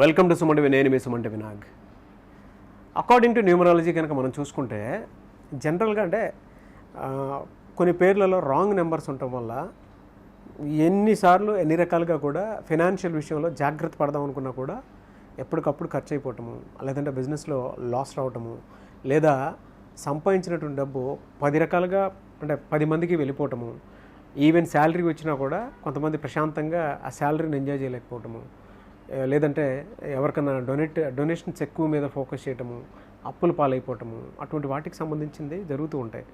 Welcome to Sumanti నేను మీ సుమంటి వినాగ్ అకార్డింగ్ టు న్యూమరాలజీ కనుక మనం చూసుకుంటే జనరల్గా అంటే కొన్ని పేర్లలో రాంగ్ నెంబర్స్ ఉండటం వల్ల ఎన్నిసార్లు ఎన్ని రకాలుగా కూడా ఫినాన్షియల్ విషయంలో జాగ్రత్త పడదాం అనుకున్నా కూడా ఎప్పటికప్పుడు ఖర్చు అయిపోవటము లేదంటే బిజినెస్లో లాస్ రావటము లేదా సంపాదించినటువంటి డబ్బు పది రకాలుగా అంటే పది మందికి వెళ్ళిపోవటము ఈవెన్ శాలరీ వచ్చినా కూడా కొంతమంది ప్రశాంతంగా ఆ శాలరీని ఎంజాయ్ చేయలేకపోవటము. లేదంటే ఎవరికన్నా డొనేట్ డొనేషన్స్ ఎక్కువ మీద ఫోకస్ చేయటము అప్పులు పాలైపోవటము అటువంటి వాటికి సంబంధించింది జరుగుతూ ఉంటాయి.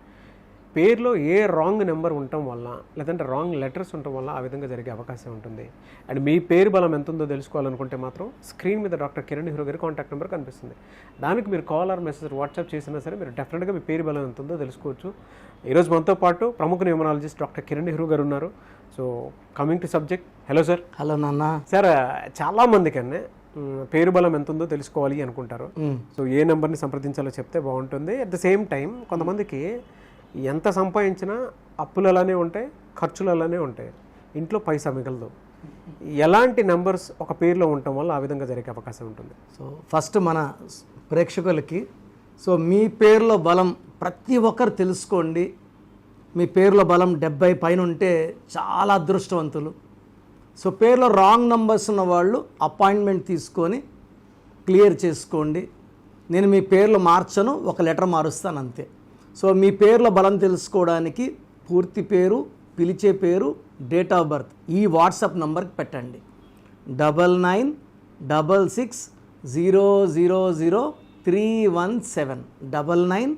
పేరులో ఏ రాంగ్ నెంబర్ ఉండటం వల్ల లేదంటే రాంగ్ లెటర్స్ ఉండటం వల్ల ఆ విధంగా జరిగే అవకాశం ఉంటుంది. అండ్ మీ పేరు బలం ఎంత ఉందో తెలుసుకోవాలనుకుంటే మాత్రం స్క్రీన్ మీద డాక్టర్ కిరణ్ హీరో గారి కాంటాక్ట్ నెంబర్ కనిపిస్తుంది. దానికి మీరు కాల్ ఆర్ మెసేజ్ వాట్సాప్ చేసినా సరే మీరు డెఫినెట్గా మీ పేరు బలం ఎంత ఉందో తెలుసుకోవచ్చు ఈరోజు మనతో పాటు ప్రముఖ న్యూమరాలజిస్ట్ డాక్టర్ కిరణ్ హీరో గారు ఉన్నారు. So coming to subject. Hello sir. Hello నాన్న. సార్ చాలా మంది కన్నా పేరు బలం ఎంత ఉందో తెలుసుకోవాలి అనుకుంటారు. సో ఏ నెంబర్ని సంప్రదించాలో చెప్తే బాగుంటుంది. అట్ ద సేమ్ టైం కొంతమందికి ఎంత సంపాదించినా అప్పులు అలానే ఉంటాయి ఖర్చులు అలానే ఉంటాయి. ఇంట్లో పైసా మిగలదు. ఎలాంటి నెంబర్స్ ఒక పేరులో ఉండటం వల్ల ఆ విధంగా జరిగే అవకాశం ఉంటుంది. సో ఫస్ట్ మన ప్రేక్షకులకి సో మీ పేరులో బలం ప్రతి ఒక్కరు తెలుసుకోండి. మీ పేరులో బలం డెబ్బై పైన ఉంటే చాలా అదృష్టవంతులు. సో పేరులో రాంగ్ నంబర్స్ ఉన్న వాళ్ళు అపాయింట్మెంట్ తీసుకొని క్లియర్ చేసుకోండి. నేను మీ పేర్లు మార్చను ఒక లెటర్ మారుస్తాను అంతే. సో మీ పేర్ల బలం తెలుసుకోవడానికి పూర్తి పేరు పిలిచే పేరు డేట్ ఆఫ్ బర్త్ ఈ వాట్సాప్ నంబర్కి పెట్టండి. Double nine double six zero zero zero three one seven. Double nine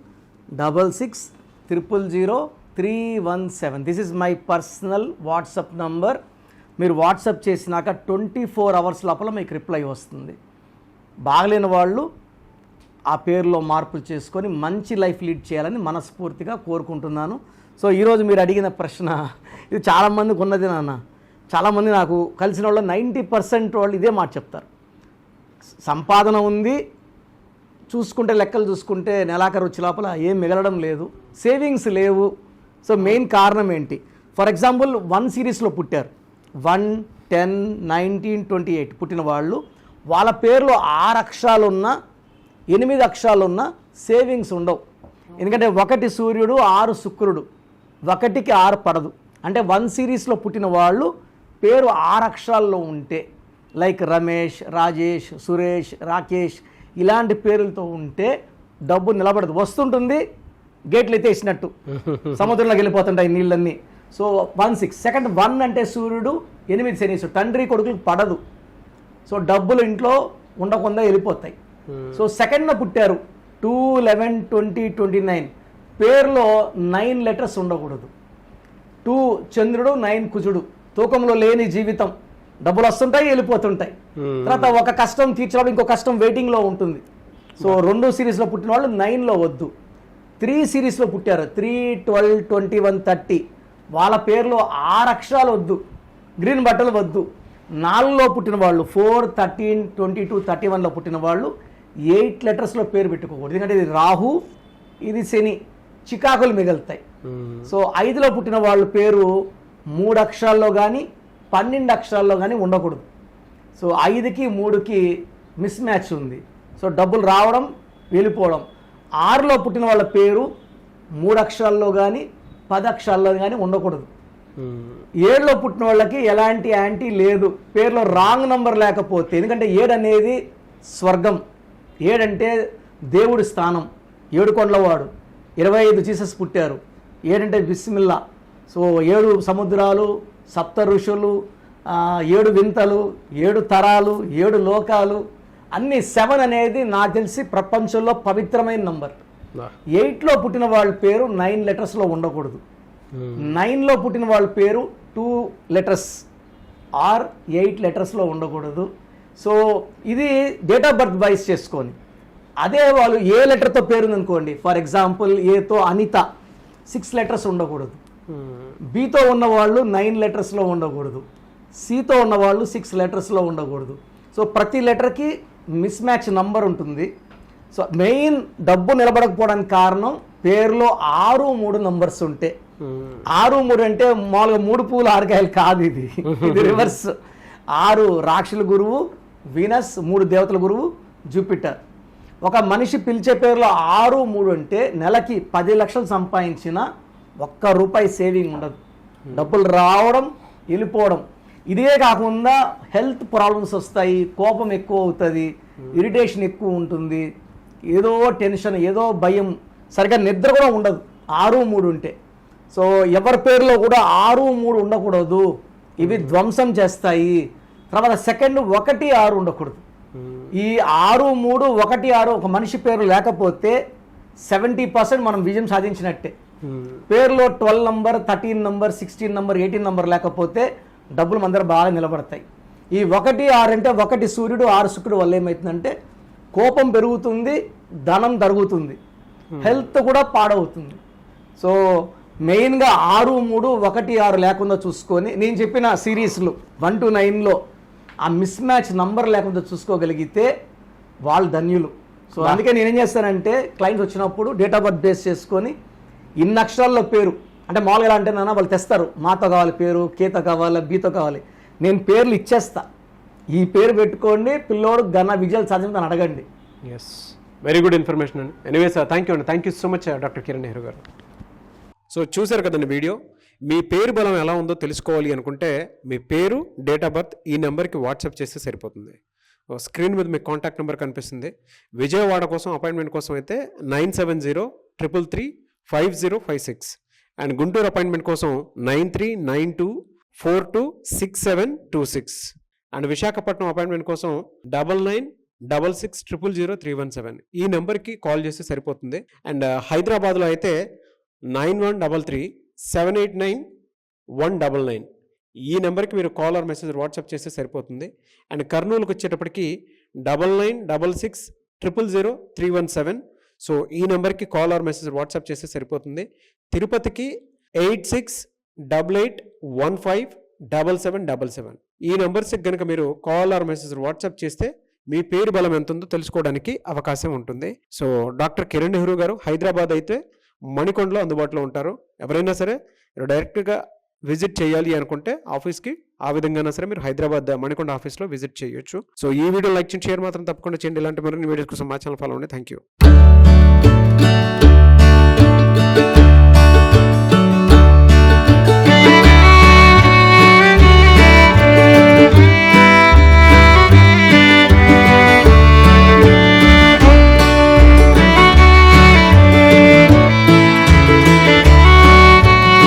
double six triple zero three one seven. This is my personal WhatsApp number. మీరు వాట్సాప్ చేసినాక ట్వంటీ ఫోర్ అవర్స్ లోపల మీకు reply వస్తుంది. బాగలేని వాళ్ళు ఆ పేరులో మార్పులు చేసుకొని మంచి లైఫ్ లీడ్ చేయాలని మనస్ఫూర్తిగా కోరుకుంటున్నాను. సో ఈరోజు మీరు అడిగిన ప్రశ్న ఇది చాలామందికి ఉన్నది నాన్న. చాలామంది నాకు కలిసిన వాళ్ళు నైంటీ పర్సెంట్ వాళ్ళు ఇదే మాట చెప్తారు. సంపాదన ఉంది చూసుకుంటే లెక్కలు చూసుకుంటే నెలాఖరు వచ్చే లోపల ఏం మిగలడం లేదు సేవింగ్స్ లేవు. సో మెయిన్ కారణం ఏంటి? ఫర్ ఎగ్జాంపుల్ వన్ సిరీస్లో పుట్టారు. One ten nineteen twenty eight పుట్టిన వాళ్ళు వాళ్ళ పేర్లో ఆరు అక్షరాలున్న ఎనిమిది అక్షరాలు ఉన్న సేవింగ్స్ ఉండవు. ఎందుకంటే ఒకటి సూర్యుడు ఆరు శుక్రుడు. ఒకటికి ఆరు పడదు. అంటే వన్ సిరీస్లో పుట్టిన వాళ్ళు పేరు ఆరు అక్షరాల్లో ఉంటే లైక్ రమేష్ రాజేష్ సురేష్ రాకేష్ ఇలాంటి పేర్లతో ఉంటే డబ్బు నిలబడదు. వస్తుంటుంది గేట్లు ఎత్తేసినట్టు. సముద్రంలోకి వెళ్ళిపోతుంటాయి నీళ్ళన్నీ. So one six. Second one అంటే సూర్యుడు ఎనిమిది శనీసు తండ్రి కొడుకులకు పడదు. సో డబ్బులు ఇంట్లో ఉండకుండా వెళ్ళిపోతాయి. సో సెకండ్న పుట్టారు. Two eleven twenty twenty nine పేరులో నైన్ లెటర్స్ ఉండకూడదు. టూ చంద్రుడు నైన్ కుజుడు. తూకంలో లేని జీవితం. డబ్బులు వస్తుంటాయి వెళ్ళిపోతుంటాయి. తర్వాత ఒక కష్టం తీర్చడం ఇంకో కష్టం వెయిటింగ్లో ఉంటుంది. సో రెండు సిరీస్లో పుట్టిన వాళ్ళు నైన్లో వద్దు. త్రీ సిరీస్లో పుట్టారు. Three twelve twenty one thirty వాళ్ళ పేర్లో ఆరు అక్షరాలు వద్దు. గ్రీన్ బట్టలు వద్దు. నాలుగులో పుట్టిన వాళ్ళు four thirteen twenty two thirty వన్లో పుట్టిన వాళ్ళు ఎయిట్ లెటర్స్లో పేరు పెట్టుకోకూడదు. ఎందుకంటే ఇది రాహు ఇది శని. చికాకులు మిగులుతాయి. సో ఐదులో పుట్టిన వాళ్ళ పేరు మూడు అక్షరాల్లో కానీ పన్నెండు అక్షరాల్లో కానీ ఉండకూడదు. సో ఐదుకి మూడుకి మిస్ మ్యాచ్ ఉంది. సో డబ్బులు రావడం వెళ్ళిపోవడం. ఆరులో పుట్టిన వాళ్ళ పేరు మూడు అక్షరాల్లో కానీ పది అక్షరాల్లో కానీ ఉండకూడదు. ఏడులో పుట్టిన వాళ్ళకి ఎలాంటి యాంటీ లేదు. పేరులో రాంగ్ నంబర్ లేకపోతే ఎందుకంటే ఏడు అనేది స్వర్గం. ఏడంటే దేవుడి స్థానం ఏడు కొండలవాడు ఇరవై ఐదు జీసస్ పుట్టారు. ఏడంటే బిస్మిల్లా. సో ఏడు సముద్రాలు సప్త ఋషులు ఏడు వింతలు ఏడు తరాలు ఏడు లోకాలు అన్ని సెవెన్ అనేది నాకు తెలిసి ప్రపంచంలో పవిత్రమైన నంబర్. ఎయిట్లో పుట్టిన వాళ్ళ పేరు నైన్ లెటర్స్లో ఉండకూడదు. నైన్లో పుట్టిన వాళ్ళ పేరు టూ లెటర్స్. ఆర్ ఎయిట్ లెటర్స్లో ఉండకూడదు. సో ఇది డేట్ ఆఫ్ బర్త్ వైస్ చేసుకొని. అదే వాళ్ళు ఏ లెటర్తో పేరు అనుకోండి ఫర్ ఎగ్జాంపుల్ ఏతో అనిత సిక్స్ లెటర్స్ ఉండకూడదు. బీతో ఉన్న వాళ్ళు నైన్ లెటర్స్లో ఉండకూడదు. సితో ఉన్న వాళ్ళు సిక్స్ లెటర్స్లో ఉండకూడదు. సో ప్రతి లెటర్కి మిస్ మ్యాచ్ నంబర్ ఉంటుంది. సో మెయిన్ డబ్బు నిలబడకపోవడానికి కారణం పేరులో ఆరు మూడు నంబర్స్ ఉంటే. ఆరు మూడు అంటే మామూలుగా మూడు పూలు ఆరుకాయలు కాదు ఇది. ఇది రివర్స్ ఆరు రాక్షుల గురువు వీనస్ మూడు దేవతల గురువు జూపిటర్. ఒక మనిషి పిలిచే పేరులో ఆరు మూడు అంటే నెలకి పది లక్షలు సంపాదించిన ఒక్క రూపాయి సేవింగ్ ఉండదు. డబ్బులు రావడం వెళ్ళిపోవడం. ఇదే కాకుండా హెల్త్ ప్రాబ్లమ్స్ వస్తాయి కోపం ఎక్కువ అవుతుంది ఇరిటేషన్ ఎక్కువ ఉంటుంది ఏదో టెన్షన్ ఏదో భయం సరిగ్గా నిద్ర కూడా ఉండదు. ఆరు మూడు ఉంటే. సో ఎవరి పేరులో కూడా ఆరు మూడు ఉండకూడదు. ఇవి ధ్వంసం చేస్తాయి. తర్వాత సెకండ్ ఒకటి ఆరు ఉండకూడదు. ఈ ఆరు మూడు ఒకటి ఆరు ఒక మనిషి పేరు లేకపోతే సెవెంటీ పర్సెంట్ మనం విజయం సాధించినట్టే. పేరులో twelve number thirteen number sixteen number eighteen number లేకపోతే డబ్బులు మన బాగా నిలబడతాయి. ఈ ఒకటి ఆరు అంటే ఒకటి సూర్యుడు ఆరు శుక్రుడు వల్ల ఏమవుతుందంటే కోపం పెరుగుతుంది ధనం తరుగుతుంది హెల్త్ కూడా పాడవుతుంది. సో మెయిన్గా ఆరు మూడు ఒకటి ఆరు లేకుండా చూసుకొని నేను చెప్పిన సిరీస్లు వన్ టు నైన్లో ఆ మిస్ మ్యాచ్ నంబర్ లేకుండా చూసుకోగలిగితే వాళ్ళు ధన్యులు. సో అందుకే నేనేం చేస్తానంటే క్లయింట్స్ వచ్చినప్పుడు డేట్ ఆఫ్ బర్త్ బేస్ చేసుకొని ఇన్ని అక్షరాల్లో పేరు అంటే మామూలుగా ఎలా అంటే నాన్న వాళ్ళు తెస్తారు. మాతో కావాలి పేరు కేతో కావాలి బీతో కావాలి. నేను పేర్లు ఇచ్చేస్తా. ఈ పేరు పెట్టుకోండి పిల్లోడు ఘన విజయాలు సాధించని అడగండి. ఎస్ వెరీ గుడ్ ఇన్ఫర్మేషన్ అండి ఎనీవేస్ థ్యాంక్ యూ అండి. Thank you so much doctor Kiran Nehru గారు. సో చూశారు కదండి వీడియో? మీ పేరు బలం ఎలా ఉందో తెలుసుకోవాలి అనుకుంటే మీ పేరు డేట్ ఆఫ్ బర్త్ ఈ నెంబర్కి వాట్సాప్ చేస్తే సరిపోతుంది. స్క్రీన్ మీద మీకు కాంటాక్ట్ నెంబర్ కనిపిస్తుంది. విజయవాడ కోసం అపాయింట్మెంట్ కోసం అయితే nine seven zero triple three five zero five six. And Guntur appointment కోసం nine three nine two four two six seven two six. And Visakhapatnam appointment కోసం double nine double six triple zero three one seven. ఈ నెంబర్కి call చేస్తే సరిపోతుంది. And హైదరాబాద్లో అయితే nine one double three seven eight nine one double nine ఈ నెంబర్కి మీరు కాల్ ఆర్ మెసేజ్ వాట్సాప్ చేస్తే సరిపోతుంది. అండ్ కర్నూలుకి వచ్చేటప్పటికి double nine double six triple zero three one seven so ఈ నెంబర్కి కాల్ ఆర్ మెసేజ్ వాట్సాప్ చేస్తే సరిపోతుంది. తిరుపతికి eight six double eight one five double seven double seven ఈ నెంబర్స్కి కనుక మీరు కాల్ ఆర్ మెసేజ్ వాట్సాప్ చేస్తే మీ పేరు బలం ఎంత ఉందో తెలుసుకోవడానికి అవకాశం ఉంటుంది. సో డాక్టర్ కిరణ్ నెహ్రూ గారు హైదరాబాద్ అయితే మణికొండలో అందుబాటులో ఉంటారు. ఎవరైనా సరే మీరు డైరెక్ట్గా విజిట్ చేయాలి అనుకుంటే ఆఫీస్కి ఆ విధంగా సరే మీరు హైదరాబాద్ మణికొండ ఆఫీస్లో విజిట్ చేయొచ్చు. సో ఈ వీడియో లైక్ చేయండి షేర్ మాత్రం తప్పకుండా చేయండి. ఇలాంటి మరిన్ని వీడియోస్ కోసం మా ఛానల్ ఫాలో అండి థ్యాంక్ యూ